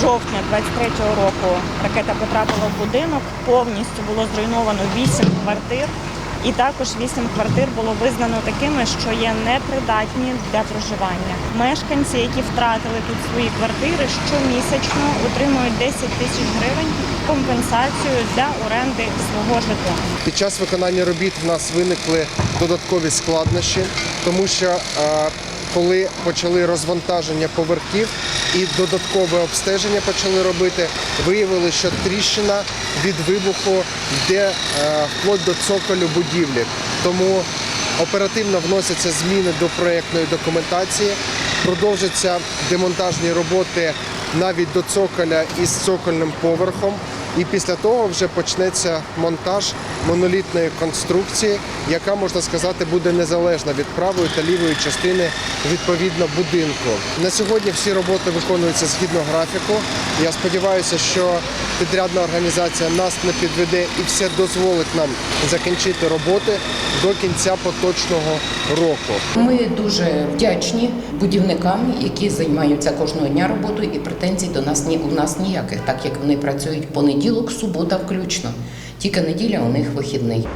жовтня 23-го року ракета потрапила в будинок. Повністю було зруйновано 8 квартир. І також 8 квартир було визнано такими, що є непридатні для проживання. Мешканці, які втратили тут свої квартири, щомісячно отримують 10 тисяч гривень компенсацію для оренди свого житла. Під час виконання робіт в нас виникли додаткові складнощі, тому що е, коли почали розвантаження поверхів і додаткове обстеження почали робити, виявили, що тріщина від вибуху йде е, вплоть до цоколю будівлі. Тому оперативно вносяться зміни до проєктної документації, продовжаться демонтажні роботи навіть до цоколя із цокольним поверхом. І після того вже почнеться монтаж монолітної конструкції, яка можна сказати буде незалежна від правої та лівої частини відповідно будинку. На сьогодні всі роботи виконуються згідно графіку. Я сподіваюся, що підрядна організація нас не підведе і все дозволить нам закінчити роботи до кінця поточного року. Ми дуже вдячні будівникам, які займаються кожного дня роботою, і претензій до нас ні у нас ніяких, так як вони працюють понеділок, субота включно. Тільки неділя у них вихідний.